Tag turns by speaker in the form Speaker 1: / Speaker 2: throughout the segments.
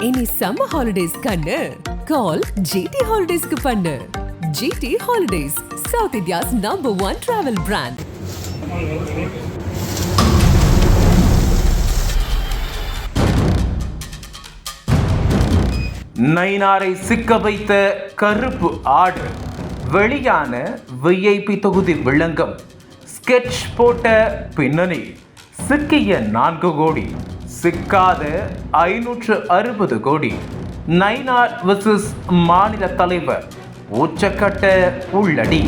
Speaker 1: இனி summer holidays கண்ணு. கால் GT ஹாலிடேஸ்க்கு பண்ணு. GT holidays south India's number one travel brand
Speaker 2: நைனாரை சிக்க வைத்த கருப்பு ஆடு வெளியான விஐபி தொகுதி விளங்கம். ஸ்கெட்ச் போட்ட பின்னணி சிக்கிய நான்கு கோடி. சிக்காத ஐநூற்று அறுபது கோடி. நைனார் விசஸ் மாநில தலைவர் உச்சக்கட்ட உள்ளடி.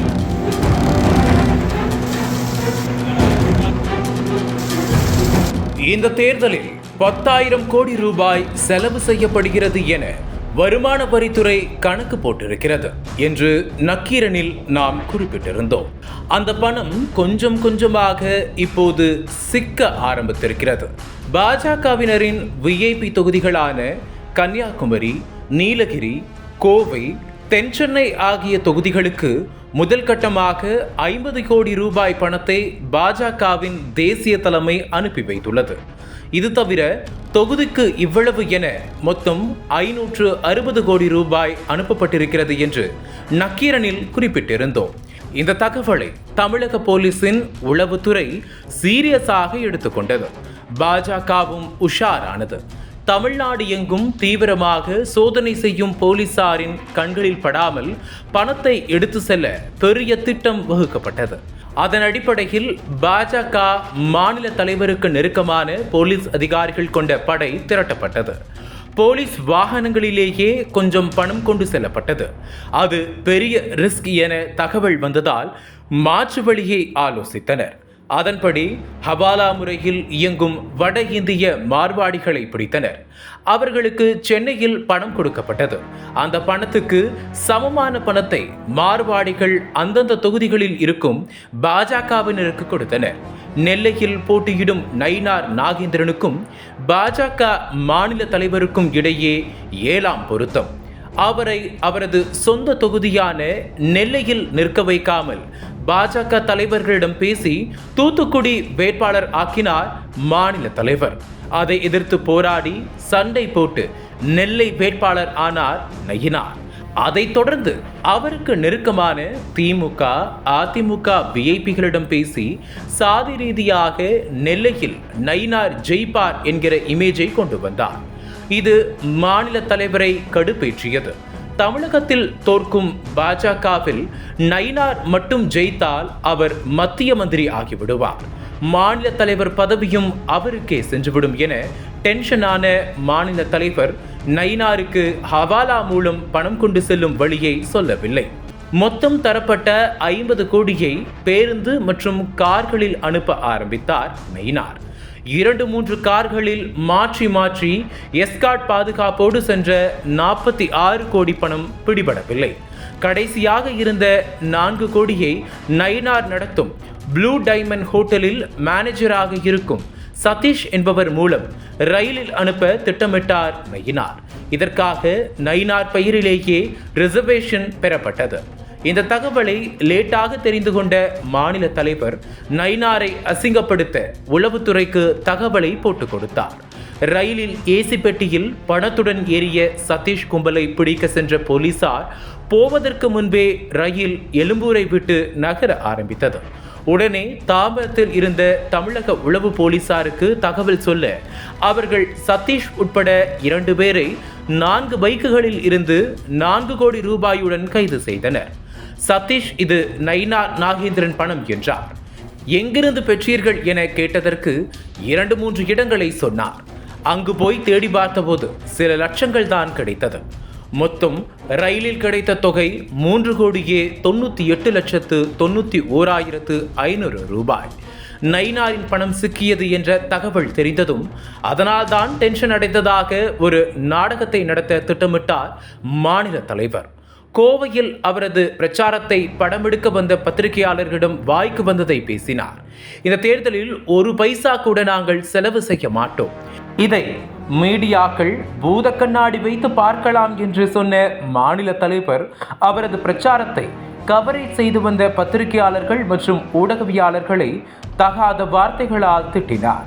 Speaker 2: இந்த தேர்தலில் பத்தாயிரம் கோடி ரூபாய் செலவு செய்யப்படுகிறது என வருமான வரித்துறை கணக்கு போட்டிருக்கிறது என்று நக்கீரனில் நாம் குறிப்பிட்டிருந்தோம். அந்த பணம் கொஞ்சம் கொஞ்சமாக இப்போது சிக்க ஆரம்பித்திருக்கிறது. பாஜகவினரின் விஐபி தொகுதிகளான கன்னியாகுமரி நீலகிரி கோவை தென்சென்னை ஆகிய தொகுதிகளுக்கு முதல் கட்டமாக ஐம்பது கோடி ரூபாய் பணத்தை பாஜகவின் தேசிய தலைமை அனுப்பி வைத்துள்ளது. இது தவிர தொகுதிக்கு இவ்வளவு என மொத்தம் ஐநூற்று அறுபது கோடி ரூபாய் அனுப்பப்பட்டிருக்கிறது என்று நக்கீரனில் குறிப்பிட்டிருந்தோம். இந்த தகவலை தமிழக போலீசின் உளவுத்துறை சீரியஸாக எடுத்துக்கொண்டது. பாஜகவும் உஷாரானது. தமிழ்நாடு எங்கும் தீவிரமாக சோதனை செய்யும் போலீசாரின் கண்களில் படாமல் பணத்தை எடுத்து செல்ல பெரிய திட்டம் வகுக்கப்பட்டது. அதன் அடிப்படையில் பாஜக மாநில தலைவருக்கு நெருக்கமான போலீஸ் அதிகாரிகள் கொண்ட படை திரட்டப்பட்டது. போலீஸ் வாகனங்களிலேயே கொஞ்சம் பணம் கொண்டு செல்லப்பட்டது. அது பெரிய ரிஸ்க் என தகவல் வந்ததால் மாற்று வழியை ஆலோசித்தனர். அதன்படி ஹவாலா முறையில் இயங்கும் வட இந்திய மார்வாடிகளை பிடித்தனர். அவர்களுக்கு சென்னையில் பணம் கொடுக்கப்பட்டது. அந்த பணத்துக்கு சமமான பணத்தை மார்வாடிகள் அந்தந்த தொகுதிகளில் இருக்கும் பாஜகவினருக்கு கொடுத்தனர். நெல்லையில் போட்டியிடும் நயினார் நாகேந்திரனுக்கும் பாஜக மாநில தலைவருக்கும் இடையே ஏழாம் பொருத்தம். அவரை அவரது சொந்த தொகுதியான நெல்லையில் நிற்க வைக்காமல் பாஜக தலைவர்களிடம் பேசி தூத்துக்குடி வேட்பாளர் ஆக்கினார் மாநில தலைவர். அதை எதிர்த்து போராடி சண்டை போட்டு நெல்லை வேட்பாளர் ஆனார் நயினார். அதைத் தொடர்ந்து அவருக்கு நெருக்கமான திமுக அதிமுக விஐபிகளிடம் பேசி சாதி ரீதியாக நெல்லையில் நயினார் ஜெயிப்பார் என்கிற இமேஜை கொண்டு வந்தார். இது மாநில தலைவரை கடுப்பேற்றியது. தமிழகத்தில் தோற்கும் பாஜகவில் நயினார் மட்டும் ஜெயித்தால் அவர் மத்திய மந்திரி ஆகிவிடுவார். மாநில தலைவர் பதவியும் அவருக்கே சென்றுவிடும் என டென்ஷனான மாநில தலைவர் நயினாருக்கு ஹவாலா மூலம் பணம் கொண்டு செல்லும் வழியை சொல்லவில்லை. மொத்தம் தரப்பட்ட ஐம்பது கோடியை பேருந்து மற்றும் கார்களில் அனுப்ப ஆரம்பித்தார் நயினார். இரண்டு மூன்று கார்களில் மாற்றி மாற்றி எஸ்கார்ட் பாதுகாப்போடு சென்ற நாற்பத்தி ஆறு கோடி பணம் பிடிபடவில்லை. கடைசியாக இருந்த நான்கு கோடியை நயினார் நடத்தும் ப்ளூ டைமண்ட் ஹோட்டலில் மேனேஜராக இருக்கும் சதீஷ் என்பவர் மூலம் ரயிலில் அனுப்ப திட்டமிட்டார் நயினார். இதற்காக நயினார் பெயரிலேயே ரிசர்வேஷன் பெறப்பட்டது. இந்த தகவலை லேட்டாக தெரிந்து கொண்ட மாநில தலைவர் நைனாரை அசிங்கப்படுத்த உளவுத்துறைக்கு தகவலை போட்டுக் கொடுத்தார். ரயிலில் ஏசி பெட்டியில் பணத்துடன் ஏறிய சதீஷ் கும்பலை பிடிக்க சென்ற போலீசார் போவதற்கு முன்பே ரயில் எழும்பூரை விட்டு நகர ஆரம்பித்தது. உடனே தாம்பரத்தில் இருந்த தமிழக உளவு போலீசாருக்கு தகவல் சொல்ல அவர்கள் சதீஷ் உட்பட இரண்டு பேரை நான்கு பைக்குகளில் இருந்து நான்கு கோடி ரூபாயுடன் கைது செய்தனர். சதீஷ் இது நைனா நாகேந்திரன் பணம் என்றார். எங்கிருந்து பெற்றீர்கள் என கேட்டதற்கு இரண்டு மூன்று இடங்களை சொன்னார். அங்கு போய் தேடி பார்த்தபோது சில லட்சங்கள் தான் கிடைத்தது. மொத்தம் ரயிலில் கிடைத்த தொகை மூன்று கோடியே தொண்ணூற்றி எட்டு லட்சத்து தொண்ணூற்றி ஓராயிரத்து ஐநூறு ரூபாய். நைனாரின் பணம் சிக்கியது என்ற தகவல் தெரிந்ததும் அதனால்தான் டென்ஷன் அடைந்ததாக ஒரு நாடகத்தை நடத்த திட்டமிட்டார் மாநில தலைவர். கோவையில் அவரது பிரச்சாரத்தை படமெடுக்க வந்த பத்திரிகையாளர்களிடம் வாய்க்கு வந்ததை பேசினார். இந்த தேர்தலில் ஒரு பைசா கூட நாங்கள் செலவு செய்ய மாட்டோம். இதை மீடியாக்கள் பூத கண்ணாடி வைத்து பார்க்கலாம் என்று சொன்ன மாநில தலைவர் அவரது பிரச்சாரத்தை கவரேஜ் செய்து வந்த பத்திரிகையாளர்கள் மற்றும் ஊடகவியாளர்களை தகாத வார்த்தைகளால் திட்டினார்.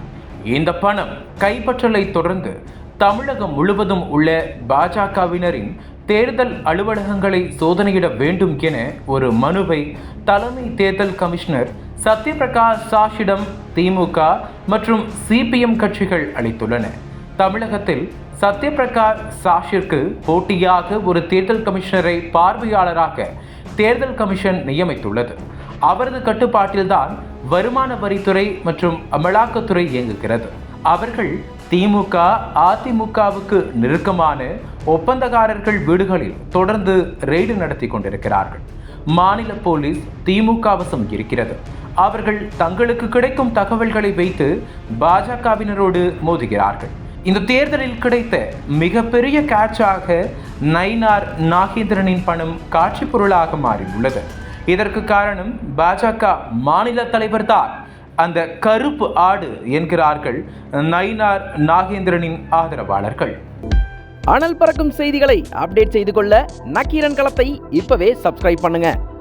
Speaker 2: இந்த பணம் கைப்பற்றலை தொடர்ந்து தமிழகம் முழுவதும் உள்ள பாஜகவினரின் தேர்தல் அலுவலகங்களை சோதனையிட வேண்டும் என ஒரு மனுவை தலைமை தேர்தல் கமிஷனர் சத்யபிரகாஷ் சாஷிடம் திமுக மற்றும் சிபிஎம் கட்சிகள் அளித்துள்ளன. தமிழகத்தில் சத்யபிரகாஷ் சாஷிற்கு போட்டியாக ஒரு தேர்தல் கமிஷனரை பார்வையாளராக தேர்தல் கமிஷன் நியமித்துள்ளது. அவரது கட்டுப்பாட்டில்தான் வருமான வரித்துறை மற்றும் அமலாக்கத்துறை இயங்குகிறது. அவர்கள் திமுக அதிமுகவுக்கு நெருக்கமான ஒப்பந்தக்காரர்கள் வீடுகளில் தொடர்ந்து ரெய்டு நடத்தி கொண்டிருக்கிறார்கள். மாநில போலீஸ் திமுக வசம் இருக்கிறது. அவர்கள் தங்களுக்கு கிடைக்கும் தகவல்களை வைத்து பாஜகவினரோடு மோதுகிறார்கள். இந்த தேர்தலில் கிடைத்த மிகப்பெரிய கேட்சாக நயினார் நாகேந்திரனின் பணம் காட்சி பொருளாக மாறியுள்ளது. இதற்கு காரணம் பாஜக மாநில தலைவர் தான் அந்த கருப்பு ஆடு என்கிறார்கள் நயினார் நாகேந்திரனின் ஆதரவாளர்கள்.
Speaker 3: அனல் பறக்கும் செய்திகளை அப்டேட் செய்து கொள்ள நக்கீரன் களத்தை இப்பவே சப்ஸ்கிரைப் பண்ணுங்க.